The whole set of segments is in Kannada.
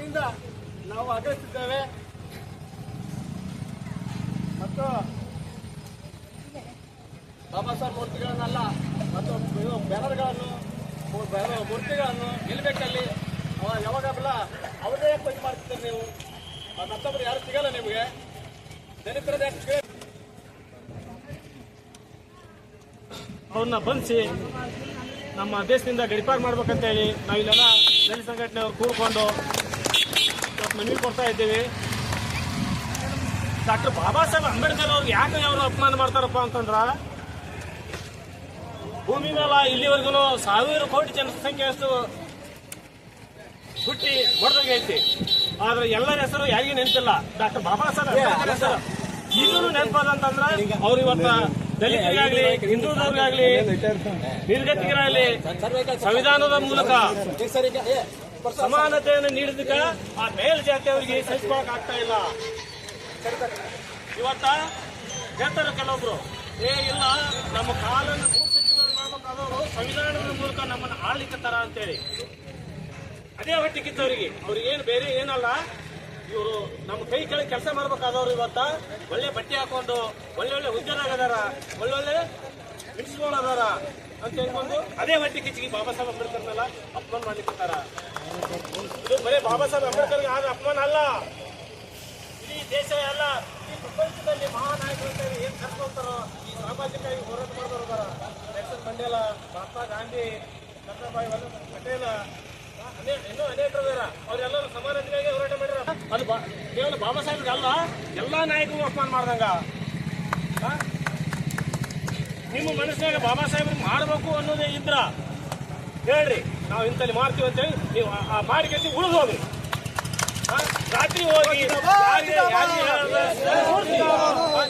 ವತಿಯಿಂದ ನಾವು ಆಗ್ರಹಿಸಿದ್ದೇವೆ ಮತ್ತು ಬಾಬಾ ಸಾಹೇಬ್ ಮೂರ್ತಿಗಳನ್ನೆಲ್ಲ ಮತ್ತು ಇದು ಬ್ಯಾನರ್ಗಳನ್ನು ಮೂರ್ತಿಗಳನ್ನು ನಿಲ್ಬೇಕಲ್ಲಿ. ಯಾವಾಗಲ್ಲ ಅವರೇ ಪಂಚ ಮಾಡ್ತಿದ್ದೀರಿ ನೀವು. ಮತ್ತೊಬ್ಬರು ಯಾರು ಸಿಗಲ್ಲ ನಿಮಗೆ. ದಲಿತರದ ಅವ್ರನ್ನ ಬಂಧಿಸಿ ನಮ್ಮ ದೇಶದಿಂದ ಗಡಿಪಾರು ಮಾಡ್ಬೇಕಂತೇಳಿ ನಾವಿಲ್ಲೆಲ್ಲ ದಲಿತ ಸಂಘಟನೆಯವರು ಇವತ್ತು ಮನವಿ ಕೊಡ್ತಾ ಇದ್ದೀವಿ. ಡಾಕ್ಟರ್ ಬಾಬಾ ಸಾಹೇಬ್ ಅಂಬೇಡ್ಕರ್ ಅವ್ರು ಯಾಕೆ ಅವರು ಅಪಮಾನ ಮಾಡ್ತಾರಪ್ಪ ಅಂತಂದ್ರ ಭೂಮಿ ಮೇಲೆ ಇಲ್ಲಿವರೆಗೂ ಸಾವಿರ ಕೋಟಿ ಜನಸಂಖ್ಯೆ ಅಷ್ಟು ಹುಟ್ಟಿ ಹೊಡೆದಂಗೆ ಐತಿ. ಆದ್ರೆ ಎಲ್ಲರ ಹೆಸರು ಯಾರಿಗೂ ನೆನಪಿಲ್ಲ. ಡಾಕ್ಟರ್ ಬಾಬಾ ಸಾಹೇಬ್ ಹೆಸರು. ಅಂತಂದ್ರೆ ನೆನಪದಂತಂದ್ರ ಅವ್ರು ಇವತ್ತ ದಲಿತರಿಗಾಗ್ಲಿ ಹಿಂದೂದವ್ರಿಗಾಗ್ಲಿ ನಿರ್ಗತಿಗರಾಗ್ಲಿ ಸಂವಿಧಾನದ ಮೂಲಕ ಸಮಾನತೆಯನ್ನು ನೀಡಿದಕ್ಕ ಆ ಮೇಲ್ಜಾತಿಯವರಿಗೆ ಸಹಿಸ್ಕೊಳಕ್ ಆಗ್ತಾ ಇಲ್ಲ. ಇವತ್ತ ಹೇಳ್ತಾರೆ ಕೆಲವೊಬ್ರು. ಏ, ಇಲ್ಲ, ನಮ್ಮ ಕಾಲನ್ನು ಸಚಿವರು ಸಂವಿಧಾನದ ಮೂಲಕ ನಮ್ಮನ್ನು ಆಳ್ಲಿಕ್ಕತ್ತಾರ ಅಂತೇಳಿ. ಅದೇ ಹೊಟ್ಟಿಗಿದ್ದವರಿಗೆ ಅವ್ರಿಗೆ ಏನು ಬೇರೆ ಏನಲ್ಲ. ಇವರು ನಮ್ಮ ಕೈ ಕೆಳಗೆ ಕೆಲಸ ಮಾಡ್ಬೇಕಾದವ್ರು ಇವತ್ತ ಒಳ್ಳೆ ಬಟ್ಟೆ ಹಾಕೊಂಡು ಒಳ್ಳೆ ಒಳ್ಳೆ ಉದ್ಯೋಗ ಒಳ್ಳೊಳ್ಳೆ ಮಿನಿಸ್ಟ್ರುಗಳು ಅದಾರ ಅಂತ ಹೇಳ್ಕೊಂಡು ಅದೇ ಹೊಟ್ಟೆ ಕಿಚ್ಚಿಗೆ ಬಾಬಾ ಸಾಹೇಬ್ ಅಂಬೇಡ್ಕರ್ನೆಲ್ಲ ಅಪಮಾನ ಮಾಡ್ಲಿಕ್ಕತ್ತಾರ ಇದು ಬರೀ ಬಾಬಾ ಸಾಹೇಬ್ ಅಂಬೇಡ್ಕರ್ಗೆ ಆದ ಅಪಮಾನ ಅಲ್ಲ. ಇಡೀ ದೇಶ ಎಲ್ಲ ಈ ಪ್ರಪಂಚದಲ್ಲಿ ಮಹಾನಾಯಕರು ಅಂತ ಏನ್ ಕರ್ಕೊಂತಾರೋ ಈ ಸಾಮಾಜಿಕವಾಗಿ ಹೋರಾಟ ಮಾಡಿದವರು ಬರ ನೆಲ್ಸನ್ ಮಂಡೇಲ, ಮಹಾತ್ಮ ಗಾಂಧಿ ಸರ್ದಾರ್ಭಾಯಿ ವಲ್ಲಭ ಪಟೇಲ ಇನ್ನೂ ಅನೇಕರು ಬೇರ ಅವರೆಲ್ಲರೂ ಸಮಾನತೆಗಾಗಿ ಹೋರಾಟ ಮಾಡಿರ ಅದು ಕೇವಲ ಬಾಬಾ ಸಾಹೇಬ್ಗೆ ಅಲ್ಲ ಎಲ್ಲ ನಾಯಕರು ಅಪಮಾನ ಮಾಡ್ದಂಗ? ನಿಮ್ಮ ಮನಸ್ಸಿನಾಗ ಬಾಬಾ ಸಾಹೇಬ್ರು ಮಾಡಬೇಕು ಅನ್ನೋದೇ ಇದ್ರ. ಹೇಳ್ರಿ, ನಾವು ಇಂತಲ್ಲಿ ಮಾಡ್ತೀವಿ ಅಂತೇಳಿ ನೀವು ಆ- ಮಾಡಿಕೆಸಿ ಮಾಡಿ ಉಳಿದು ಹೋಗ್ರಿ. ರಾತ್ರಿ ಹೋಗಿ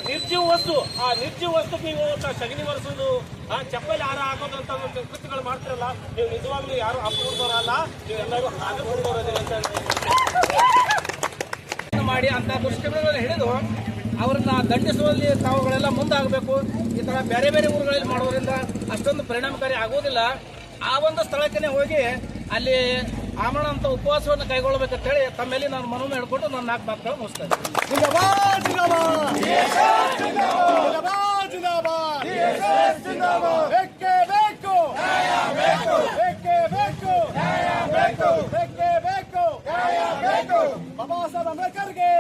ನಿರ್ಜೀವ ವಸ್ತು, ಆ ನಿರ್ಜೀವ ವಸ್ತು ನೀವು ಸಗಣಿ ಒರೆಸೋದು, ಆ ಚಪ್ಪಲಿ ಹಾರ ಹಾಕೋದಂತ ಕೃತಿಗಳು ಮಾಡ್ತಿರಲ್ಲ, ನೀವು ನಿಜವಾಗ್ಲೂ ಯಾರು ಅಪ್ಪಿಕೊಂಡವರಲ್ಲ ನೀವು ಎಲ್ಲರೂ ಹಾಕಿಕೊಂಡವರದಿಲ್ಲ ಅಂತ. ಮಾಡಿ ಅಂತ ದುಷ್ಕರ್ಮಗಳನ್ನು ಹಿಡಿದು ಅವರನ್ನ ದಂಡಿಸುವಲ್ಲಿ ತಾವುಗಳೆಲ್ಲ ಮುಂದಾಗಬೇಕು. ಈ ಥರ ಬೇರೆ ಬೇರೆ ಊರುಗಳಲ್ಲಿ ಮಾಡೋದ್ರಿಂದ ಅಷ್ಟೊಂದು ಪರಿಣಾಮಕಾರಿ ಆಗೋದಿಲ್ಲ ಆ ಒಂದು ಸ್ಥಳಕ್ಕೆ ಹೋಗಿ ಅಲ್ಲಿ ಆಮರಣ ಅಂತ ಉಪವಾಸವನ್ನು ಕೈಗೊಳ್ಳಬೇಕಂತ ಹೇಳಿ ತಮ್ಮಲ್ಲಿ ನಾನು ಮನವಿ ಮಾಡಿಕೊಂಡು ನನ್ನ ನಾಲ್ಕು ಮಾತುಗಳು ಮುಗಿಸ್ತೇನೆ. ಜಿಂದಾಬಾದ್ ಜಿಂದಾಬಾದ್. ಜಿಂದಾಬಾದ್. ಜಿಂದಾಬಾದ್ ಜಿಂದಾಬಾದ್. ಬೇಕೇ? ಬೇಕು. ಬೇಕೇ? ಬೇಕು. ಬೇಕೇ? ಬೇಕು. ಬಾಬಾ ಸಾಹೇಬ್ ಅಂಬೇಡ್ಕರ್ಗೆ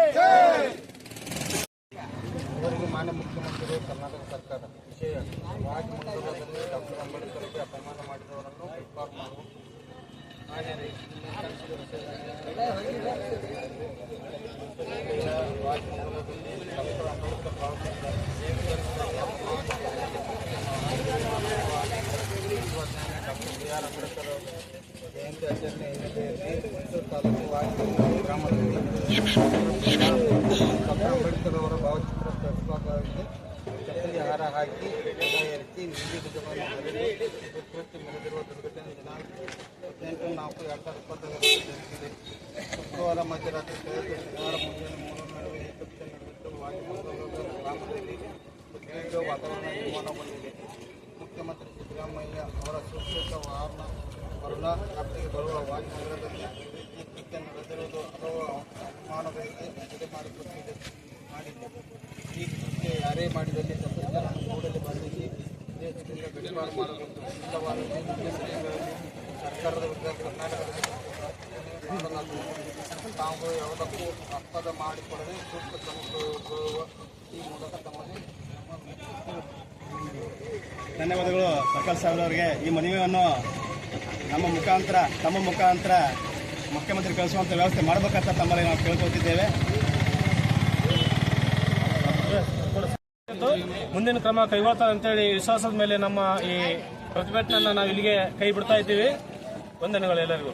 ಸರ್ಕಾರ ವಿಷಯ ರಾಜಮಂಡಲದಲ್ಲಿ ಡಾಕ್ಟರ್ ಅಂಬೇಡ್ಕರ್ಗೆ ಅಪಮಾನ ಮಾಡಿದವರನ್ನು ಗಿಫ್ಟಾರ್ ಮಾಡುವ ಹಾಗೆ ರಾಜಮಂಡಲದಲ್ಲಿ doctor Ambedkar doctor B R Ambedkar ಅವರ ಜಯಂತಿ ಆಚರಣೆ ಹಿನ್ನೆಲೆಯಲ್ಲಿ ಮೈಸೂರು ತಾಲೂಕು ವಾಜಪೇಯಿ ಗ್ರಾಮದಲ್ಲಿ ಡಾಕ್ಟರ್ ಅಂಬೇಡ್ಕರ್ ಅವರ ಭಾವಚಿತ್ರ ಪ್ರತಿಪಾದನೆಗೆ ಚಪ್ಪಲಿ ಹಾರ ಹಾಕಿ ಎತ್ತಿ ನಡೆದಿರುವ ಪ್ರಕೃತಿ ಮೆರೆದಿರುವ ದುರ್ಘಟನೆ ದಿನಾಂಕ ಹದಿನೆಂಟು, ನಾಲ್ಕು, ಎರಡು ಸಾವಿರದ ಇಪ್ಪತ್ತೈದರಲ್ಲಿ ಜರುಗಿದೆ ಶುಕ್ರವಾರ ಮಧ್ಯರಾತ್ರಿ ಕಳೆದು ಶನಿವಾರ ಮುಂಜಾನೆ ಮೂರು ನಡುವೆ ಏಕಪಕ್ಷ ನಡೆದಿದ್ದು ವಾಯುಮಂಡಲದ ಗ್ರಾಮದಲ್ಲಿ ಉದ್ವಿಗ್ನ ವಾತಾವರಣ ನಿರ್ಮಾಣಗೊಂಡಿದೆ ಮುಖ್ಯಮಂತ್ರಿ ಸಿದ್ದರಾಮಯ್ಯ ಅವರ ಸುರಕ್ಷಿತ ವಾಹನ ವರುಣ ವ್ಯಾಪ್ತಿಗೆ ಬರುವ ವಾಯುಮಂಡಲದಲ್ಲಿ ಈ ಕೃತ್ಯ ನಡೆದಿರುವುದು ಹಲವು ಅನುಮಾನಗಳಿಗೆ ಎಡೆ ಮಾಡಿಕೊಟ್ಟಿದೆ. ಮಾಡಿದೆ ಈ ಕೃತ್ಯ ಯಾರೇ ಮಾಡಿದಲ್ಲಿ ತಪ್ಪಿತರನ್ನು ಕೂಡಲೇ ಬಂಧಿಸಿ ದೇಶದಿಂದ ಗಡಿಪಾರು ಮಾಡಬೇಕು ಇಲ್ಲವಾದಲ್ಲಿ ಸರ್ಕಾರದ ವಿರುದ್ಧ ಕರ್ನಾಟಕ ಮಾಡಲಾಗುವುದು ತಾವು ಯಾವುದಕ್ಕೂ ಅಪ್ಪದ ಮಾಡಿಕೊಡದೆ ಸೂಕ್ತ ಕ್ರಮ ಕೈಗೊಳ್ಳುವ ಈ ಮೂಲಕ ತಮಗೆ ಧನ್ಯವಾದಗಳು, ಸರ್ಕಲ್ ಸಾಹೇಬ್ರವರಿಗೆ ಈ ಮನವಿಯನ್ನು ನಮ್ಮ ಮುಖಾಂತರ, ತಮ್ಮ ಮುಖಾಂತರ ಮುಖ್ಯಮಂತ್ರಿ ಕಳಿಸುವಂಥ ವ್ಯವಸ್ಥೆ ಮಾಡಬೇಕಂತ ತಮ್ಮಲ್ಲಿ ನಾವು ಕೇಳ್ಕೊತಿದ್ದೇವೆ ಮುಂದಿನ ಕ್ರಮ ಕೈಗೊಳ್ತಾರೆ ಅಂತೇಳಿ ವಿಶ್ವಾಸದ ಮೇಲೆ ನಮ್ಮ ಈ ಪ್ರತಿಭಟನೆಯನ್ನು ನಾವು ಇಲ್ಲಿಗೆ ಕೈ ಬಿಡ್ತಾ ಇದ್ದೀವಿ. ವಂದನೆಗಳು ಎಲ್ಲರಿಗೂ.